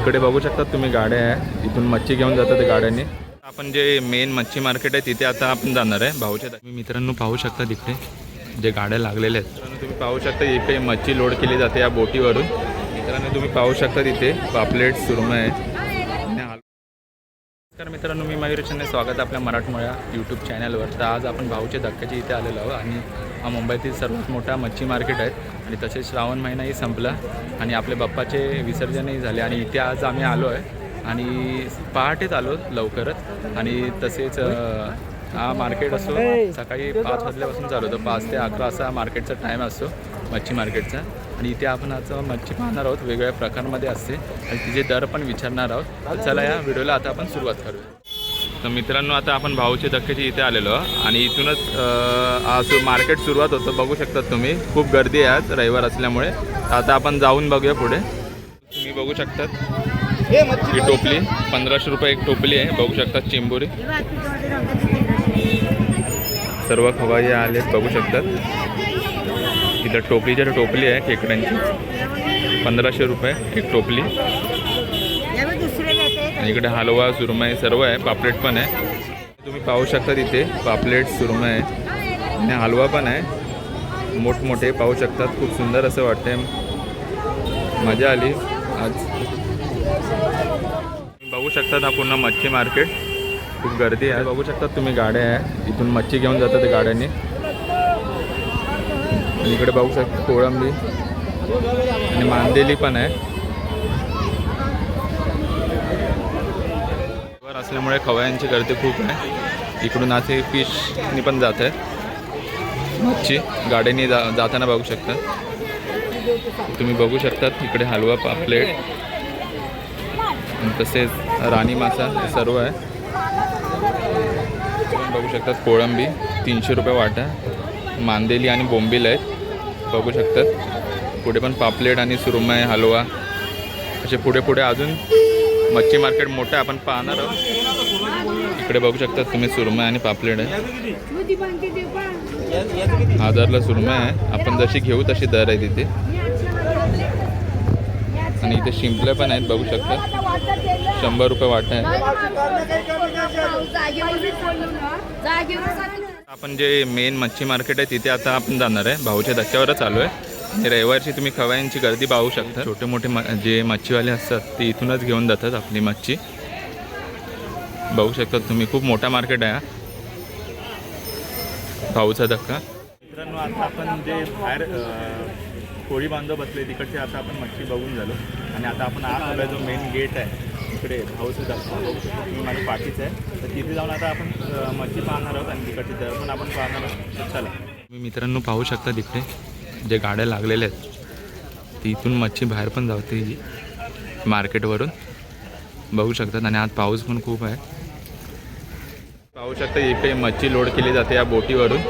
इकडे बघू शकता तुम्ही गाड्या आहे. इथून मच्छी घेऊन जातात ते गाड्यांनी. आपण जे मेन मच्छी मार्केट आहे तिथे आता आपण जाणार आहे. भाऊच्या तुम्ही मित्रांनो पाहू शकता तिकडे जे गाड्या लागलेल्या आहेत. तुम्ही पाहू शकता इकडे मच्छी लोड केली जाते या बोटीवरून. मित्रांनो तुम्ही पाहू शकता तिथे पापलेट सुरमई आहे. नमस्कार मित्रांनो मी मयूर चंदे स्वागत आपल्या मराठमोळ्या यूट्यूब चॅनलवर तर आज आपण भाऊच्या धक्क्याच्या इथे आलेलो आहोत आणि हा मुंबईतील सर्वात मोठा मच्छी मार्केट आहे. आणि तसेच श्रावण महिनाही संपला आणि आपले बाप्पाचे विसर्जनही झाले आणि इथे आज आम्ही आलो आहे. आणि पहाटेच आलो लवकरच. आणि तसेच हा मार्केट असो सकाळी पाच वाजल्यापासून चालू होतं. पाच ते अकरा असा मार्केटचा टाईम असतो मच्छी मार्केटचा. आणि इथे आपण आज मच्छी पाहणार आहोत वेगवेगळ्या प्रकारांमध्ये असते. आणि तिचे दर पण विचारणार आहोत. चला या व्हिडिओला आता आपण सुरुवात करूया. तर मित्रांनो आता आपण भाऊचे धक्क्याची इथे आलेलो. आणि इथूनच आज मार्केट सुरुवात होतं. बघू शकतात तुम्ही खूप गर्दी आहे आज रविवार असल्यामुळे. तर आता आपण जाऊन बघूया पुढे. तुम्ही बघू शकतात. ही टोपली पंधराशे रुपये एक टोपली आहे. बघू शकतात चिंबोरी. सर्व खवाई आलेत बघू शकतात. इथं टोपलीच्या टोपली आहे खेकड्यांची. पंधराशे रुपये एक टोपली. आणि इकडे हलवा सुरमई सर्व आहे पापलेट पण आहे. तुम्ही पाहू शकता तिथे पापलेट सुरमई आणि हलवा पण आहे. मोठमोठे पाहू शकतात. खूप सुंदर असं वाटते मजा आली आज. बघू शकतात हा पूर्ण मच्छी मार्केट. खूप गर्दी आहे. बघू शकतात तुम्ही गाड्या आहे. इथून मच्छी घेऊन जातात गाड्यांनी. आणि इकडे बघू शकता कोळंबी. आणि मांदेली पण आहे. वर असल्यामुळे खवयांची गर्दी खूप आहे. इकडून असे फिशनी पण जात आहे. मच्छी. गाड्यांनी जा जाताना बघू शकता. तुम्ही बघू शकतात इकडे हलवा पापलेट. तसेच राणी मासा हे सर्व आहे. बघू शकतात कोळंबी तीनशे रुपये वाटा मांदेली आणि बोंबील आहेत. बघू शकतात. पुढे पण पापलेट आणि सुरुमय हलवा. असे पुढे पुढे अजून मच्छी मार्केट मोठं आहे आपण पाहणार आहोत. इकडे बघू शकतात तुम्ही सुरमय आणि पापलेट आहे. हजारला सुरमय आहे. आपण जशी घेऊ तशी दर आहे तिथे. आणि इथे शिंपल्या पण आहेत बघू शकतात. शंभर रुपये वाटा आहे. आपण जे मेन मच्छी मार्केट आहे तिथे आता आपण जाणार आहे. भाऊच्या धक्क्यावरच आलो आहे. आणि रविवारची तुम्ही खवायांची गर्दी पाहू शकता. छोटे मोठे म जे मच्छीवाले असतात ते इथूनच घेऊन जातात आपली मच्छी. बघू शकतात तुम्ही खूप मोठा मार्केट आहे हा. भाऊचा धक्का. मित्रांनो आता आपण जे बाहेर कोळी बांधव बसले तिकडचे आता आपण मच्छी बघून झालो. आणि आता आपण आत आलो जो मेन गेट आहे. तिकडे भाऊचं मी माझ्या पाठीच आहे. तर तिथे जाऊन आता आपण मच्छी पाहणार आहोत आणि तिकडचे दर पण आपण पाहणार आहोत. चला. तुम्ही मित्रांनो पाहू शकता तिकडे जे गाड्या लागलेल्या आहेत. ती इथून मच्छी बाहेर पण जाते ही मार्केटवरून. बघू शकतात आणि आज पाऊस पण खूप आहे. पाहू शकता इकडे मच्छी लोड केली जाते या बोटीवरून.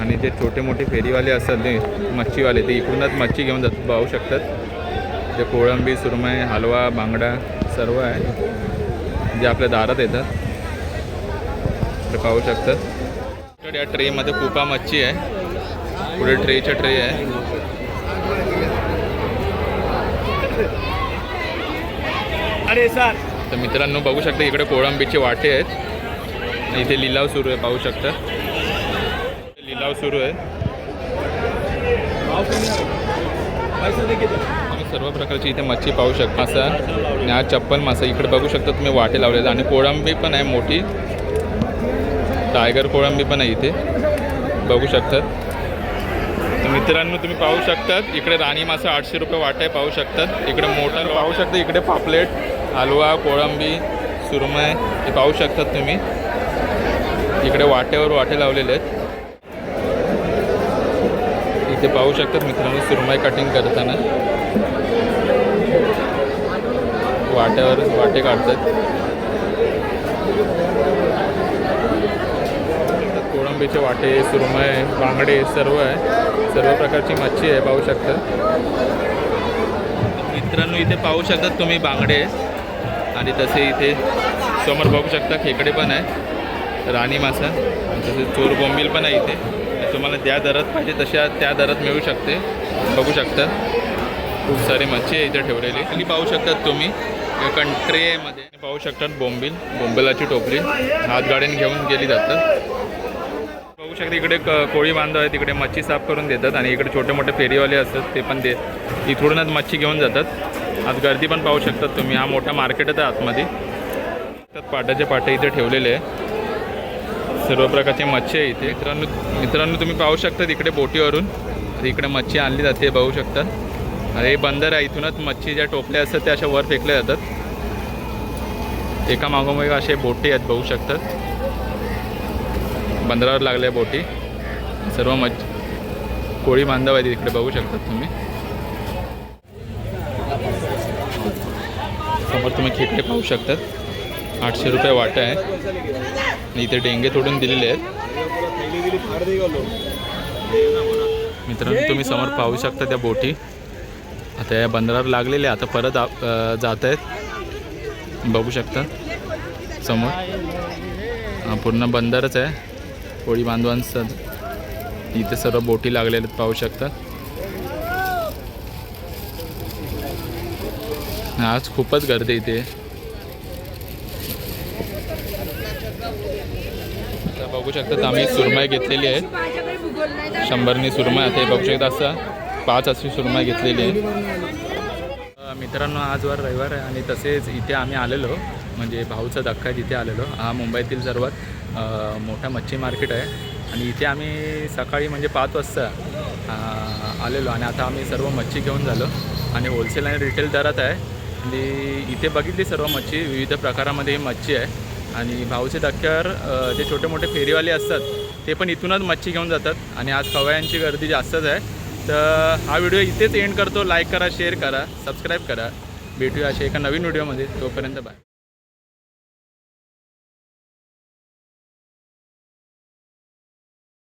आणि जे छोटे मोठे फेरीवाले असतात ते मच्छीवाले ते इकडूनच मच्छी घेऊन जातात पाहू शकतात. जे कोळंबी सुरमई हलवा बांगडा सर्व आहे. जे आपल्या दारात येतात. ते पाहू शकतात तर या ट्रेमध्ये कुपा मच्छी आहे. पुढे ट्रेच्या ट्रे आहे. अरे सर. तर मित्रांनो बघू शकता इकडे कोळंबीचे वाटे आहेत. इथे लिलाव सुरू आहे पाहू शकता. लिलाव सुरू आहे. सर्व प्रकारची इथे मच्छी पाहू शकता मासा आणि हा चप्पल मासा इकडे बघू शकता तुम्ही वाटे लावलेले. आणि कोळंबी पण आहे मोठी. टायगर कोळंबी पण आहे इथे. बघू शकतात. तर मित्रांनो तुम्ही पाहू शकतात इकडे राणी मासा आठशे रुपये वाटा पाहू शकतात. इकडे मोठा पाहू शकता इकडे पापलेट हलवा कोळंबी सुरमई हे पाहू शकतात तुम्ही. इकडे वाट्यावर वाटे लावलेले आहेत. इथे पाहू शकतात मित्रांनो सुरमई कटिंग करताना. वाट्यावर वाटे काढतात. कोळंबीचे वाटे सुरमय बांगडे सर्व आहे. सर्व प्रकारची मच्छी आहे पाहू शकता. मित्रांनो इथे पाहू शकतात तुम्ही बांगडे. आणि तसे इथे समोर बघू शकता खेकडे पण आहे. राणी मासा. आणि तसेच चोर बोंबील पण आहे इथे. तुम्हाला ज्या दरात पाहिजे तशा त्या दरात मिळू शकते. बघू शकता. खूप सारी मच्छी आहे इथे ठेवलेली. खाली पाहू शकतात तुम्ही. एका ट्रेमध्ये पाहू शकतात बोंबील बोंबलाची टोपली. हात घेऊन गेली जातात. पाहू शकता इकडे क- कोळी बांधव आहे तिकडे मच्छी साफ करून देतात आणि इकडे छोटे मोठे फेरीवाले असतात ते पण दे इथूनच मच्छी घेऊन जातात. आज गर्दी पण पाहू शकतात तुम्ही. हा मोठा मार्केटच आहे आतमध्ये. त्यात पाटाचे पाटे इथे ठेवलेले आहे सर्व प्रकारचे मच्छी आहे इथे. मित्रांनो मित्रांनो तुम्ही पाहू शकता इकडे बोटीवरून. इकडे मच्छी आणली जाते पाहू शकतात हे बंदर आहे. इथूनच मच्छी ज्या टोपल्या असतात त्या अशा वर फेकल्या जातात. एका मागोमाग असे बोटी आहेत बघू शकतात. बंदरावर लागल्या बोटी. सर्व मच्छ कोळी बांधव आहेत इकडे बघू शकतात तुम्ही. समोर तुम्ही खेकडे पाहू शकतात. आठशे रुपये वाटा आहे. आणि इथे डेंगे तोडून दिलेले आहेत. मित्रांनो तुम्ही समोर पाहू शकता त्या बोटी. आता या बंदरावर लागलेले आता परत जात आहेत. बघू शकता. समोर. पूर्ण बंदरच आहे. कोळी बांधवांचं इथे सर्व बोटी लागलेल्या आहेत पाहू शकता. आज खूपच गर्दी इथे. बघू शकता आम्ही सुरमई घेतलेली आहे. शंभरनी सुरमई आता हे बघू शकता असं. पाच अशी सुरमई घेतलेली आहे. मित्रांनो आजवर रविवार आहे आणि तसेच इथे आम्ही आलेलो. म्हणजे भाऊचा धक्का जिथे आलेलो. हा मुंबईतील सर्वात मोठा मच्छी मार्केट आहे. आणि इथे आम्ही सकाळी म्हणजे पाच वाजता आलेलो आणि आता आम्ही सर्व मच्छी घेऊन झालो. आणि होलसेल आणि रिटेल दरात आहे. आणि इथे बघितली सर्व मच्छी विविध प्रकारामध्ये ही मच्छी आहे. आणि भाऊचे धक्क्यावर जे छोटे मोठे फेरीवाले असतात ते पण इथूनच मच्छी घेऊन जातात. आणि आज खवयांची गर्दी जास्तच आहे. तर हा व्हिडिओ इथेच एंड करतो. लाईक करा शेअर करा सबस्क्राईब करा. भेटूया अशा एका नवीन व्हिडिओमध्ये तोपर्यंत बाय